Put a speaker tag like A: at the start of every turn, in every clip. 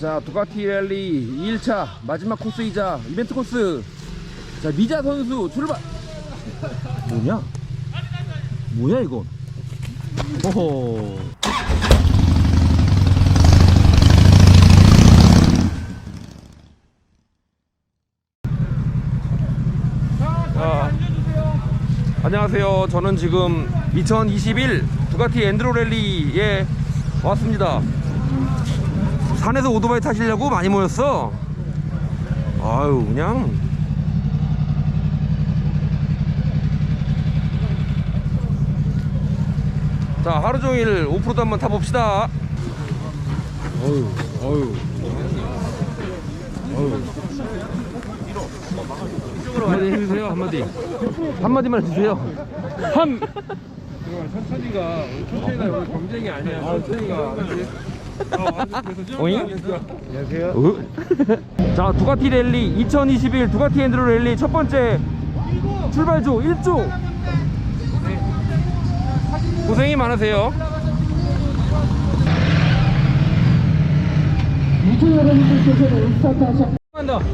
A: 자 두카티 랠리 2일차 마지막 코스이자 이벤트 코스. 자 미자 선수 출발. 뭐냐? 뭐야 호호. 자, 안녕하세요. 저는 지금 2021 두가티 엔드로 랠리에 왔습니다. 산에서 오토바이 타시려고 많이 모였어. 아유, 그냥. 자, 하루 종일 오프로드 한번 타봅시다. 어유, 어유. 어유. 한마디 해주세요 한마디 한마디만 해주세요 한
B: 천천히가 천천히가 경쟁이 아니야. 천천히가
A: 오잉? 안녕하세요 자 두가티 랠리 2021 두가티 엔드로 랠리 첫 번째 출발조 1조 고생이 많으세요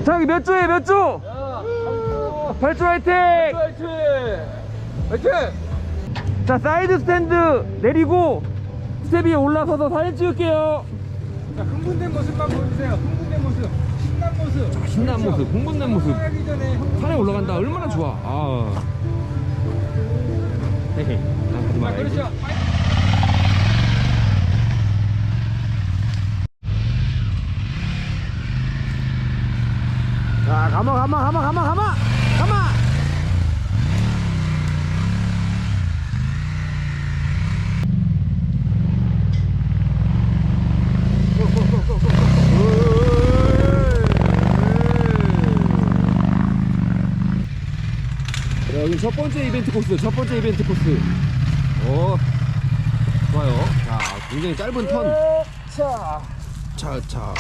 A: 자 여기 몇 조에 몇 조? 8조 화이팅!
B: 화이팅! 화이팅!
A: 자 사이드 스탠드 내리고 스텝 위에 올라서서 사진 찍을게요
B: 자, 흥분된 모습만 보여주세요. 흥분된 모습. 신난 모습.
A: 신난 모습 흥분된 모습
B: 전에 흥분.
A: 산에 올라간다 얼마나 좋아 아 헤헤 난 하지 마
B: 그렇죠.
A: 자 가마 가마 가마 가마 가마 가마 첫 번째 이벤트 코스, 첫 번째 이벤트 코스. 오, 좋아요. 자, 굉장히 짧은 턴. 자, 자, 자.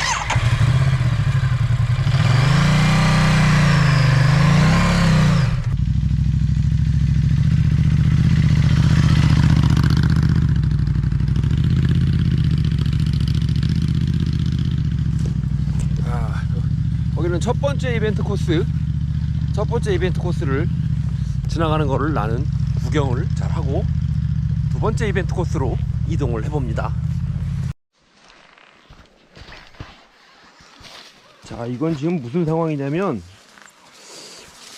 A: 아, 거기는 첫 번째 이벤트 코스, 첫 번째 이벤트 코스를 지나가는 거를 나는 구경을 잘 하고 두 번째 이벤트 코스로 이동을 해봅니다. 자, 이건 지금 무슨 상황이냐면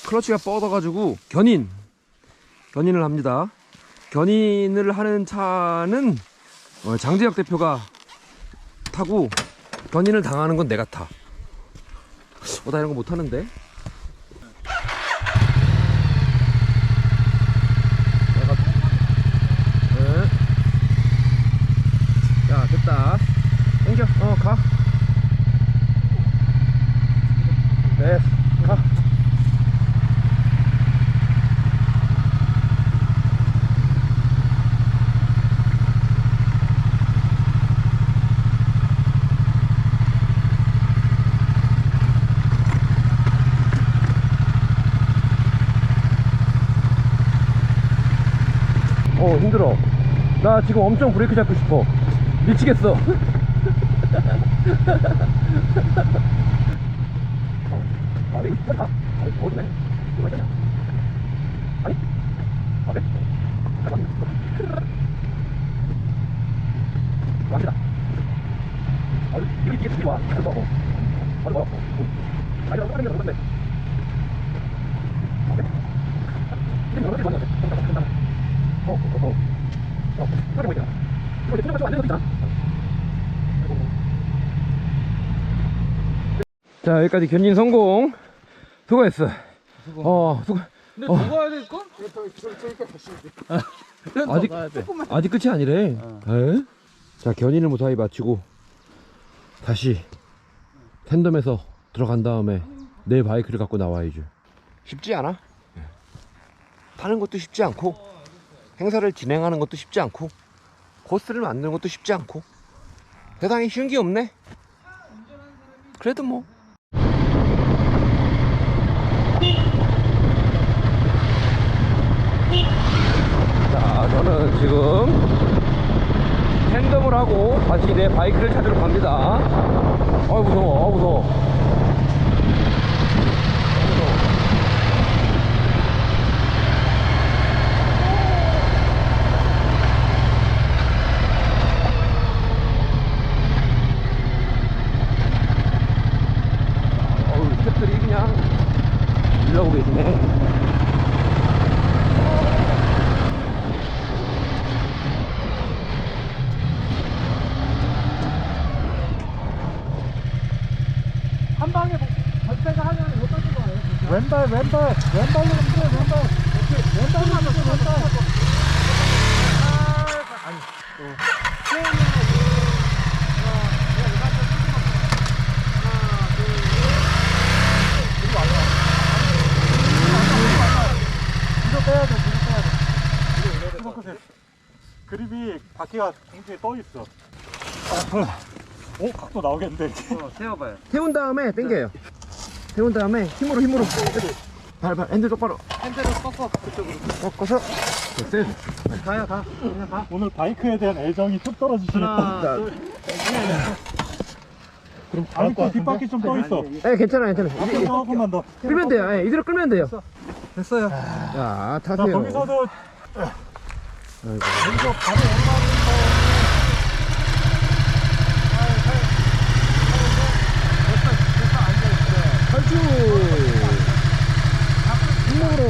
A: 클러치가 뻗어가지고 견인, 견인을 합니다. 견인을 하는 차는 어, 장재혁 대표가 타고 견인을 당하는 건 내가 타. 어, 나 이런 거 못하는데? 내가. 응. 야, 됐다. 땡겨. 어, 가. 네, 가. 어 힘들어 나 지금 엄청 브레이크 잡고 싶어. 미치겠어. 아니 아니 어디네? 이거 있잖아 아니 아니 갑시다. 아니 이게 이게 좋아 그래서 아니 뭐야 아니 나 빠르게 가는데. 아니 이게 뭐야 이게 뭐야 어, 어, 어. 어, 빨리 보이잖아. 이거 이제 안 되는 거잖아. 자, 여기까지 견인 성공. 수고했어. 어, 수고.
B: 근데
A: 어.
B: 먹어야 될 걸?
A: 아직 아직 끝이 아니래. 에? 자, 견인을 무사히 마치고 다시 텐덤에서 들어간 다음에 내 바이크를 갖고 나와야죠. 쉽지 않아? 타는 것도 쉽지 않고 행사를 진행하는 것도 쉽지 않고 코스를 만드는 것도 쉽지 않고 세상에 쉬운 게 없네. 그래도 뭐. 자 저는 지금 핸덤을 하고 다시 내 바이크를 찾으러 갑니다.
B: 아 무서워. 아 무서워. 왼발 왼발 왼발로 흔들어 왼발. 오케이 왼발로 흔들어 왼발. 아니.
C: 뒤로 빼야 돼, 뒤로 빼야 돼. 이만큼 그립이 바퀴가 동시에 떠 있어. 오, 각도 나오겠는데.
B: 세워봐요.
A: 태운 다음에 당겨요. 태운 다음에 힘으로 힘으로. 발, 발, 핸들 똑바로
B: 핸들을 꺾어 그쪽으로.
A: 꺾어서. 됐어요.
B: 가야 가. 그냥 가.
C: 오늘 바이크에 대한 애정이 툭 떨어지시겠다.
B: 하나 둘.
A: 그럼
C: 바이크 뒷바퀴 좀 떠 있어.
A: 네, 괜찮아요, 괜찮아요.
C: 앞에 조금만 더.
A: 끌면 돼요. 예, 이대로 끌면 돼요.
B: 됐어요.
A: 자,
C: 자,
A: 타세요.
C: 거기서도
A: 아이고.
C: 여기서 바로 왼발에 서
A: 탈출! 힘으로!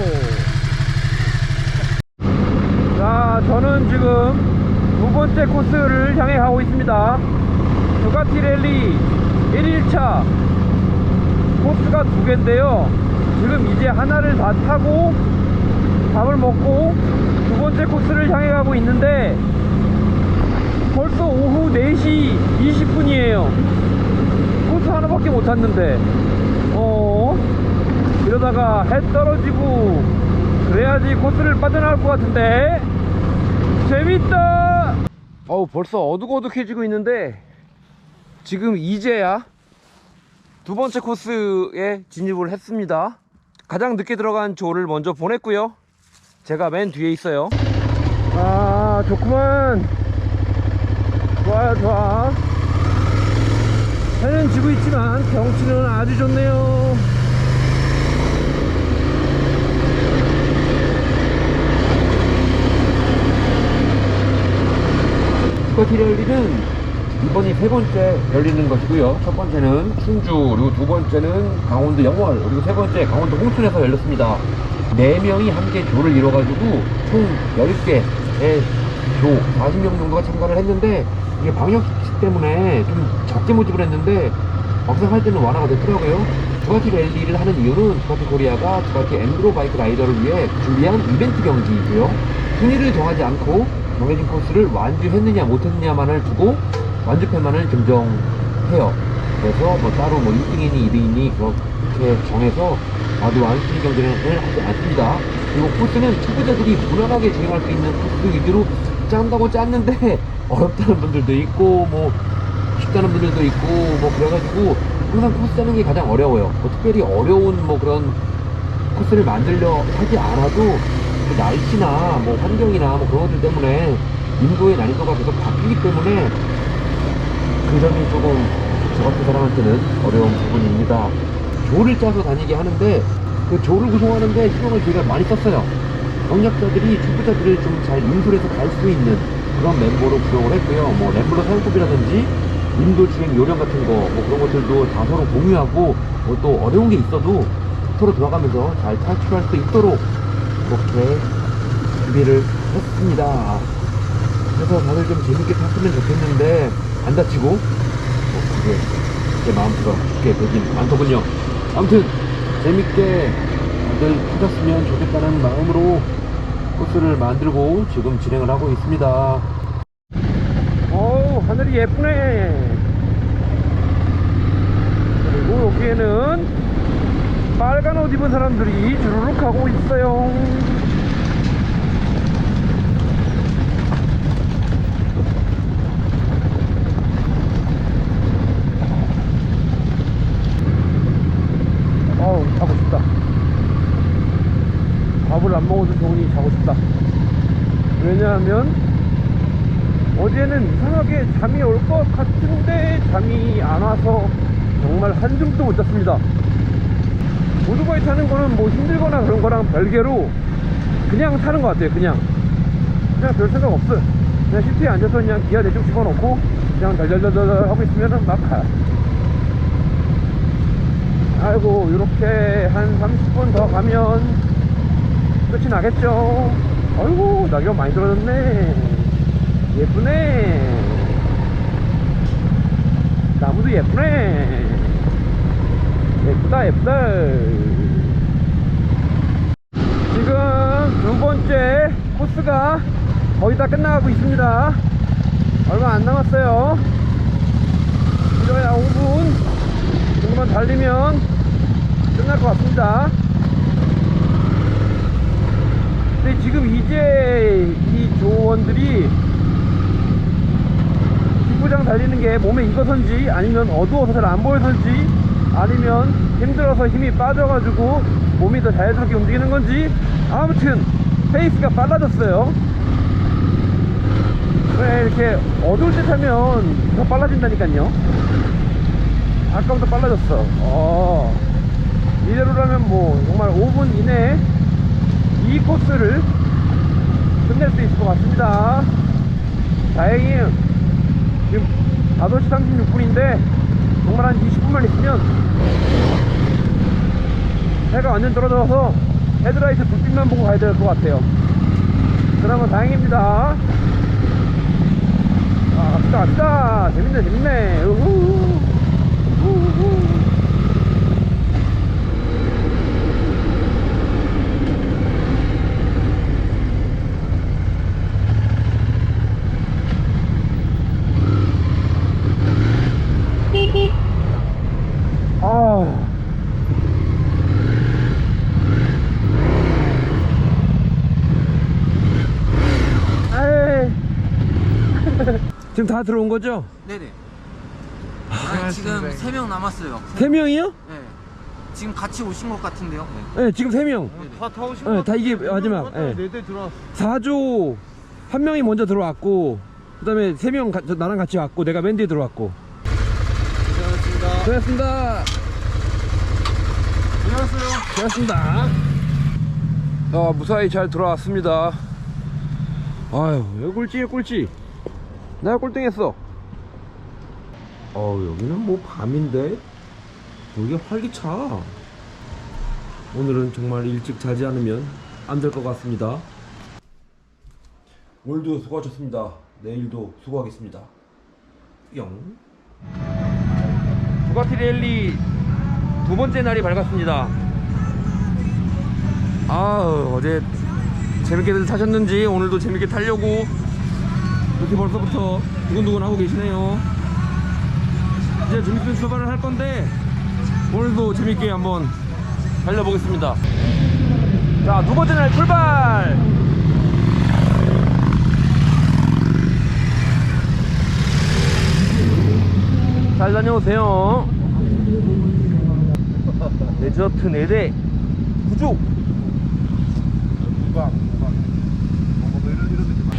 A: 자, 저는 지금 두 번째 코스를 향해 가고 있습니다. 두가티 랠리 1일차 코스가 두 개인데요. 지금 이제 하나를 다 타고 밥을 먹고 두 번째 코스를 향해 가고 있는데 벌써 오후 4시 20분이에요. 코스 하나밖에 못 탔는데 어 이러다가 해 떨어지고 그래야지 코스를 빠져나갈 것 같은데. 재밌다! 어우 벌써 어둑어둑해지고 있는데 지금 이제야 두 번째 코스에 진입을 했습니다. 가장 늦게 들어간 조를 먼저 보냈고요. 제가 맨 뒤에 있어요. 아 좋구만. 좋아요 좋아. 해는 지고 있지만 경치는 아주 좋네요. 스커티 랠리는 이번이 세 번째 열리는 것이고요. 첫 번째는 충주, 그리고 두 번째는 강원도 영월, 그리고 세 번째 강원도 홍천에서 열렸습니다. 네 명이 함께 조를 이뤄가지고 총 10개의 조, 40명 정도가 참가를 했는데 이게 방역 수칙 때문에 좀 적게 모집을 했는데 막상 할 때는 완화가 됐더라고요. 두가티 랠리를 하는 이유는 두가티 코리아가 두가티 엔드로 바이크 라이더를 위해 준비한 이벤트 경기이고요. 순위를 정하지 않고 정해진 코스를 완주했느냐 못했느냐만을 두고 완주편만을 증정해요. 그래서 뭐 따로 뭐 1등이니 2등이니 그렇게 정해서 나도 완순위 경기를 하지 않습니다. 그리고 코스는 초보자들이 무난하게 진행할 수 있는 코스 위주로 짠다고 짰는데 어렵다는 분들도 있고 뭐 쉽다는 분들도 있고 뭐 그래가지고 항상 코스 짜는 게 가장 어려워요. 뭐 특별히 어려운 뭐 그런 코스를 만들려 하지 않아도 그 날씨나 뭐 환경이나 뭐 그런 것들 때문에 인도의 난이도가 계속 바뀌기 때문에 그 점이 조금 저 같은 사람한테는 어려운 부분입니다. 조를 짜서 다니게 하는데 그 조를 구성하는데 신경을 저희가 많이 썼어요. 경력자들이 초보자들을 좀 잘 인솔해서 갈 수 있는 그런 멤버로 구성을 했고요. 뭐 램블러 사용법이라든지 인도 주행 요령 같은 거 뭐 그런 것들도 다 서로 공유하고 뭐 또 어려운 게 있어도 서로 도와가면서 잘 탈출할 수 있도록 이렇게 준비를 했습니다. 그래서 다들 좀 재밌게 탔으면 좋겠는데 안 다치고 뭐 그게 제 마음처럼 쉽게 되진 않더군요. 아무튼 재밌게 다들 타셨으면 좋겠다는 마음으로 코스를 만들고 지금 진행을 하고 있습니다. 어우 하늘이 예쁘네. 그리고 여기에는 빨간 옷 입은 사람들이 주르륵 하고 있어요. 어우 자고 싶다. 밥을 안 먹어도 좋으니 자고 싶다. 왜냐하면 어제는 이상하게 잠이 올 것 같은데 잠이 안 와서 정말 한숨도 못 잤습니다 오토바이 타는 거는 뭐 힘들거나 그런 거랑 별개로 그냥 타는 것 같아요 그냥. 그냥 별 생각 없어요. 그냥 시트에 앉아서 그냥 기아 대충 집어넣고 그냥 달달달달 하고 있으면 막 가요 아이고 이렇게 한 30분 더 가면 끝이 나겠죠? 아이고 낙엽 많이 떨어졌네. 예쁘네. 나무도 예쁘네 예쁘다 예쁘다. 지금 두 번째 코스가 거의 다 끝나가고 있습니다. 얼마 안 남았어요. 이거야 5분 정도만 달리면 끝날 것 같습니다. 근데 지금 이제 이 조원들이 뒷부장 달리는 게 몸에 익어서인지 아니면 어두워서 잘 안 보여서인지 아니면 힘들어서 힘이 빠져가지고 몸이 더 자연스럽게 움직이는 건지 아무튼 페이스가 빨라졌어요. 왜 이렇게 어두울 때 타면 더 빨라진다니까요. 아까보다 빨라졌어. 어, 이대로라면 뭐 정말 5분 이내에 이 코스를 끝낼 수 있을 것 같습니다. 다행히 지금 5시 36분인데 정말 한 20분만 있으면 해가 완전 떨어져서 헤드라이트 불빛만 보고 가야 될 것 같아요. 그나마 다행입니다. 아 갑시다 갑시다. 재밌네 재밌네. 우후. 우후 아 에이. 지금 다 들어온 거죠?
D: 네네. 아, 지금 세 명 남았어요.
A: 세 명이요?
D: 네. 지금 같이 오신 것 같은데요.
A: 네, 지금 세 명.
C: 다 타오신
A: 네, 다 이게 마지막. 네.
C: 네대 들어왔어
A: 4조 한 명이 먼저 들어왔고, 그다음에 세 명 나랑 같이 왔고, 내가 맨 뒤에 들어왔고.
D: 고생하셨습니다.
A: 고맙습니다.
C: 안녕하세요
A: 고맙습니다. 아, 무사히 잘 돌아왔습니다. 아유, 꼴찌에 꼴찌. 내가 꼴등했어. 어, 여기는 뭐 밤인데? 여기 활기차. 오늘은 정말 일찍 자지 않으면 안 될 것 같습니다. 오늘도 수고하셨습니다. 내일도 수고하겠습니다. 뿅. 부가티 랠리 두 번째 날이 밝았습니다. 아 어제 재밌게들 타셨는지 오늘도 재밌게 타려고 이렇게 벌써부터 두근두근 하고 계시네요. 이제 좀 있으면 출발을 할 건데 오늘도 재밌게 한번 달려보겠습니다. 자 두 번째 날 출발. 잘 다녀오세요. 데저트 4대 구조
C: 무방 무방 뭐 이런 이런 느낌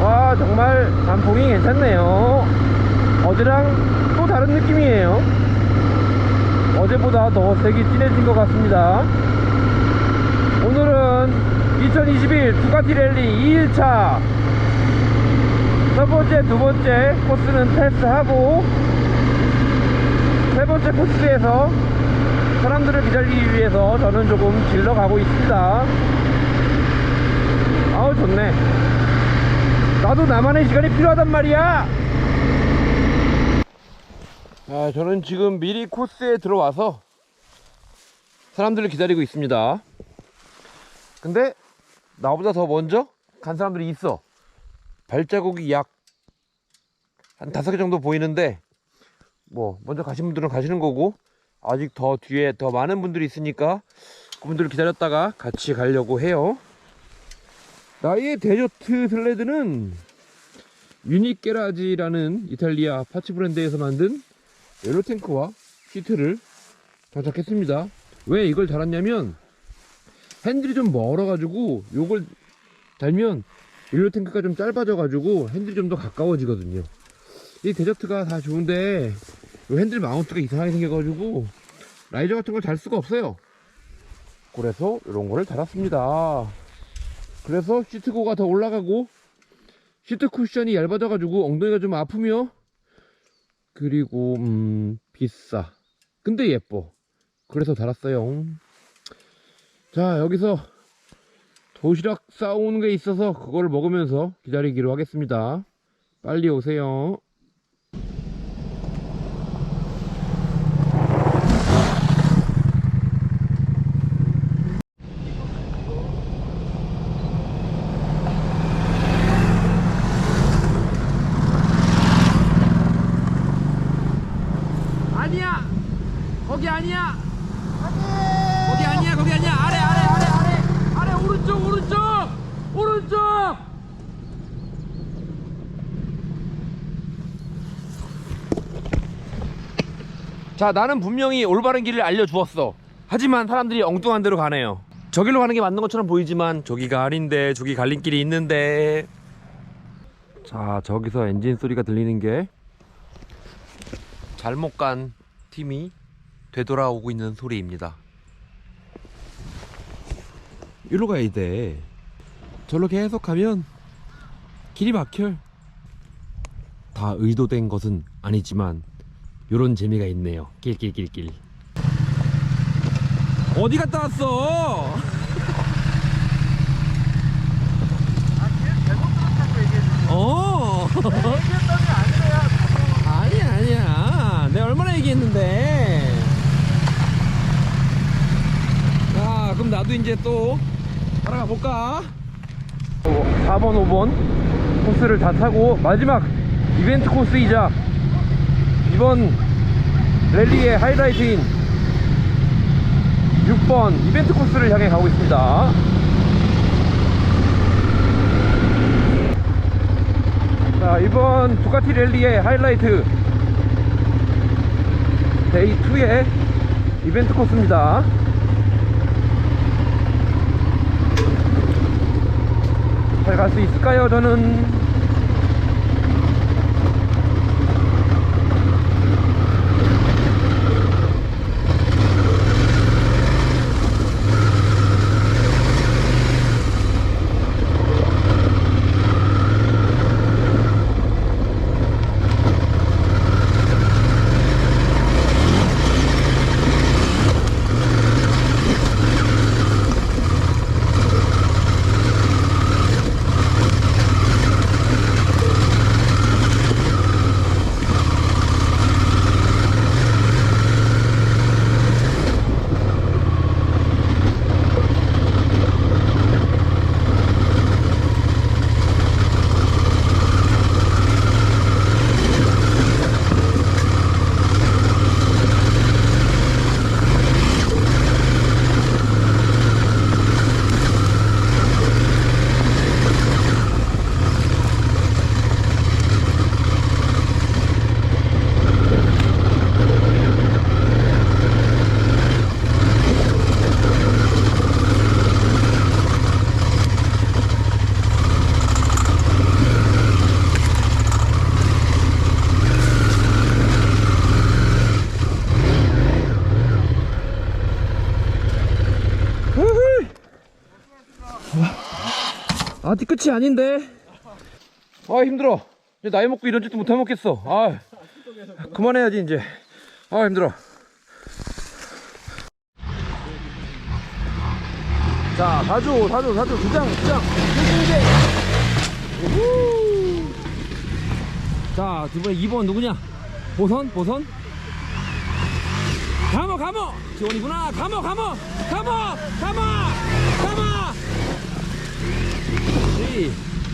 A: 와 정말 단풍이 괜찮네요. 어제랑 또 다른 느낌이에요. 어제보다 더 색이 진해진 것 같습니다. 오늘은 2021 두카티 랠리 2일차. 첫 번째 두 번째 코스는 패스하고 세 번째 코스에서 사람들을 기다리기 위해서 저는 조금 길러 가고 있습니다. 아우 좋네 나도 나만의 시간이 필요하단 말이야. 아, 저는 지금 미리 코스에 들어와서 사람들을 기다리고 있습니다. 근데 나보다 더 먼저 간 사람들이 있어. 발자국이 약 한 다섯 개 정도 보이는데 뭐 먼저 가신 분들은 가시는 거고 아직 더 뒤에 더 많은 분들이 있으니까 그분들을 기다렸다가 같이 가려고 해요. 나의 데저트 슬레드는 유니게라지라는 이탈리아 파츠 브랜드에서 만든 에로탱크와 시트를 장착했습니다. 왜 이걸 달았냐면 핸들이 좀 멀어 가지고 요걸 달면 에로탱크가 좀 짧아져 가지고 핸들이 좀 더 가까워지거든요. 이 데저트가 다 좋은데 요 핸들 마운트가 이상하게 생겨가지고 라이저 같은 걸 달 수가 없어요. 그래서 이런 거를 달았습니다. 그래서 시트고가 더 올라가고 시트 쿠션이 얇아져 가지고 엉덩이가 좀 아프며 그리고 음 비싸. 근데 예뻐. 그래서 달았어요. 자 여기서 도시락 싸오는 게 있어서 그걸 먹으면서 기다리기로 하겠습니다. 빨리 오세요 아니야 거기 아니야 거기 아니야 거기 아니야 아래 아래 아래 아래 아래 오른쪽 오른쪽 오른쪽 자 나는 분명히 올바른 길을 알려주었어 하지만 사람들이 엉뚱한 데로 가네요 저길로 가는 게 맞는 것처럼 보이지만 저기가 아닌데 저기 갈림길이 있는데 자 저기서 엔진 소리가 들리는 게 잘못 간 팀이 되돌아오고 있는 소리입니다. 이리로 가야 돼. 절로 계속 가면 길이 막혀. 다 의도된 것은 아니지만 요런 재미가 있네요. 길길길길. 어디 갔다 왔어? 어. 아니야 아니야 내가 얼마나 얘기했는데 자 그럼 나도 이제 또 따라가 볼까 4번 5번 코스를 다 타고 마지막 이벤트 코스이자 이번 랠리의 하이라이트인 6번 이벤트 코스를 향해 가고 있습니다. 자 이번 두카티 랠리의 하이라이트 데이 2의 이벤트 코스입니다. 잘 갈 수 있을까요 저는 아직 끝이 아닌데. 아 힘들어. 이제 나이 먹고 이런 짓도 못해 먹겠어. 아 그만해야지 이제. 아 힘들어. 자 사주 사주 사주. 두 장 두장. 자 이번에 2번 누구냐? 보선 보선? 가모 가모 지원이구나. 가모 가모 가모 가모 가모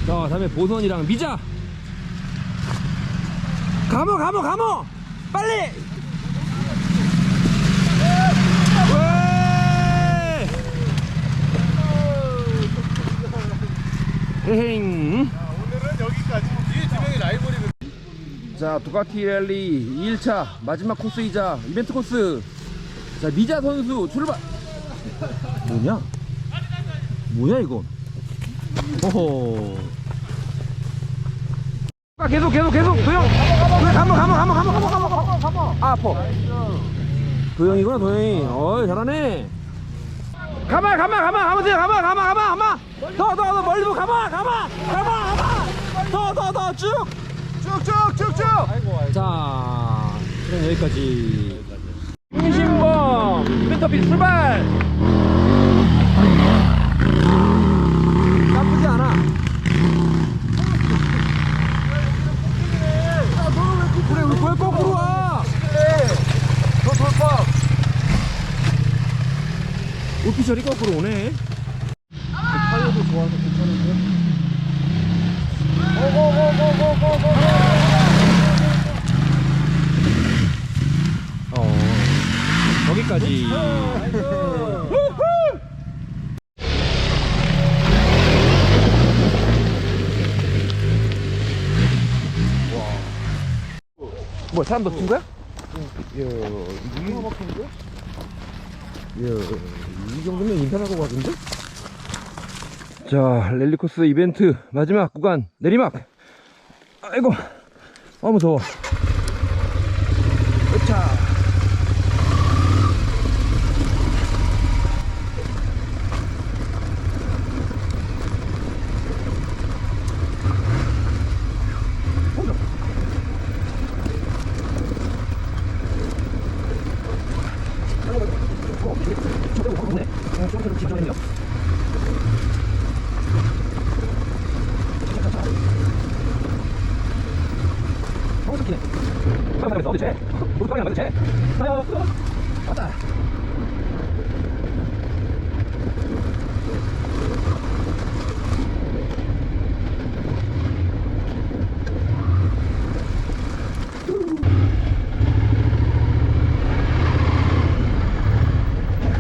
A: 자 다음에 보선이랑 미자. 가모 가모 가모! 빨리! 헤행
C: 오늘은 여기까지. 뒤에 두 명이 라이벌이
A: 자 두카티 랠리 2일차 마지막 코스이자 이벤트 코스. 자 미자 선수 출발. 뭐냐? 뭐야 이건 호호. 아 계속 계속 계속. 도영 도영 가모 가모 가모 가모 가모 가모 가모 가모 아 아파. 도영이구나 도영이. 어이 잘하네. 가마 가마 가마 가마 가마 가마 가마 더더더 멀리 보고 가마 가마 가마 가마 더더더 쭉! 쭉쭉쭉쭉! 자 그럼 여기까지. 신봉 멘터필 출발! 나쁘지 않아 그래 왜 거꾸로 와? 너 돌파 오피셜이 거꾸로 오네 뭐 사람 더 친구야? 야, 이게 막힌데? 야, 이 정도면 인터하고 가던데? 자, 랠리코스 이벤트 마지막 구간 내리막. 아이고, 아 무서워.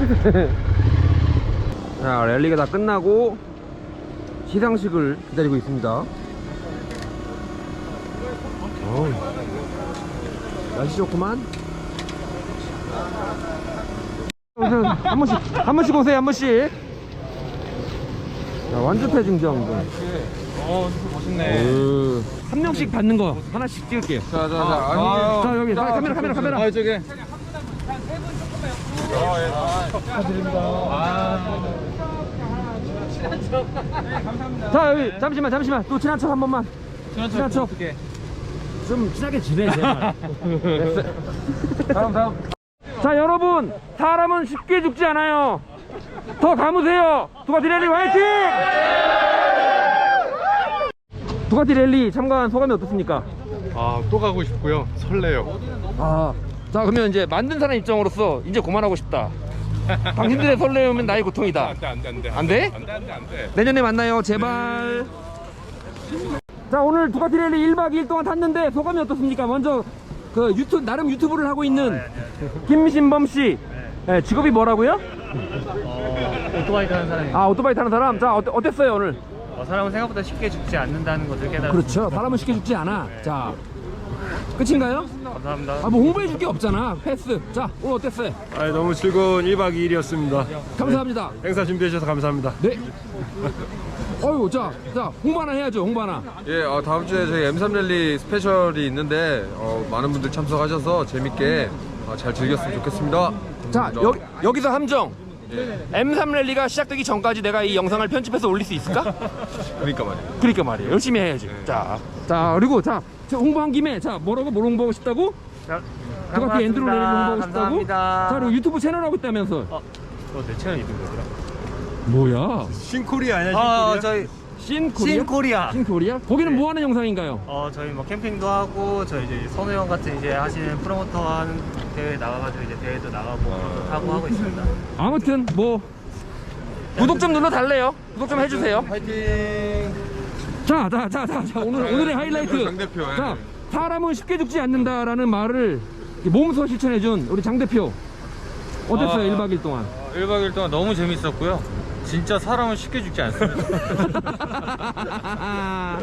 A: 자, 랠리가 다 끝나고 시상식을 기다리고 있습니다. 어우, 날씨 좋구만. 한 번씩, 한 번씩 오세요, 한 번씩. 자, 완주패 증정.
C: 어 멋있네
A: 어, 한 명씩 받는 거 하나씩 찍을게요. 자,
C: 자자자 아니
A: 자 여기 자, 카메라, 카메라, 카메라.
C: 아 저기
A: 자, 여기 잠시만, 잠시만. 또 친한 척 한 번만. 친한 척.
C: 어떻게
A: 좀 친하게 지내, 제발.
C: 다음 다음
A: 자 여러분 사람은 쉽게 죽지 않아요 더 감으세요 두가티 랠리 화이팅 두가티 랠리 참가한 소감이 어떻습니까?
C: 아 또 가고 싶고요 설레요
A: 아 자 그러면 이제 만든 사람 입장으로서 이제 그만하고 싶다. 당신들의 설레움은 나의 고통이다.
C: 안돼 안돼 안돼.
A: 안 돼?
C: 안돼 안돼 안돼.
A: 내년에 만나요. 제발. 자 오늘 두가티 랠리 1박 2일 동안 탔는데 소감이 어떻습니까? 먼저 그 유튜브 나름 유튜브를 하고 있는 김신범 씨. 네, 직업이 뭐라고요?
E: 오토바이 타는 사람이
A: 아 오토바이 타는 사람? 자 어때, 어땠어요 오늘?
E: 어, 사람은 생각보다 쉽게 죽지 않는다는 것을 깨달았습니다.
A: 그렇죠. 사람은 쉽게 죽지 않아. 자 끝인가요?
E: 감사합니다.
A: 아 뭐 홍보해 줄 게 없잖아. 패스. 자 오늘 어땠어요?
C: 아 너무 즐거운 1박 2일이었습니다.
A: 감사합니다.
C: 행사 준비해 주셔서 감사합니다.
A: 네. 어유 자, 자 홍보 하나 해야죠 홍보 하나.
F: 예, 어, 다음 주에 저희 M3 랠리 스페셜이 있는데 어, 많은 분들 참석하셔서 재밌게 어, 잘 즐겼으면 좋겠습니다.
A: 자 여, 여기서 함정. M3 랠리가 시작되기 전까지 내가 이 영상을 편집해서 올릴 수 있을까?
F: 그러니까 말이에요.
A: 그러니까 말이에요. 열심히 해야지. 자, 자 그리고 자 저 홍보한 김에 자 뭐라고 뭘 홍보하고 싶다고? 두가티 엔드로 랠리 홍보하고 싶다고?
E: 감사합니다.
A: 자 그리고 유튜브 채널 하고 있다면서
E: 너내 채널 이름 뭐더라?
A: 뭐야
C: 신코리 아니야
E: 어, 저희
A: 신코리아?
E: 신코리아.
A: 신코리아? 거기는 뭐 하는 영상인가요?
E: 어, 저희 뭐 캠핑도 하고 저희 이제 선우 형 같은 이제 하시는 프로모터 하는 대회 나가가지고 이제 대회도 나가고 하고 하고 있습니다.
A: 아무튼 뭐 구독 좀 눌러 달래요. 구독 좀 해주세요.
F: 파이팅!
A: 자, 자, 자, 자, 자 오늘 오늘의 하이라이트.
F: 장 대표, 예.
A: 자, 사람은 쉽게 죽지 않는다라는 말을 몸소 실천해준 우리 장 대표. 어땠어요, 1박 2일 동안?
G: 1박 2일 동안 너무 재밌었고요. 진짜 사람은 쉽게 죽지 않습니다.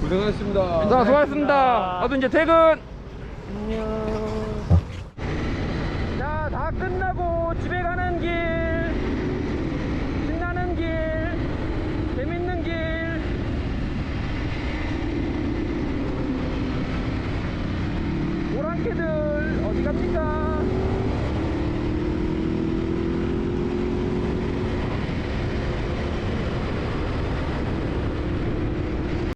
F: 고생하셨습니다.
A: 자, 수고하셨습니다. 나도 이제 퇴근. 자, 다 끝나고 집에 가 Doei!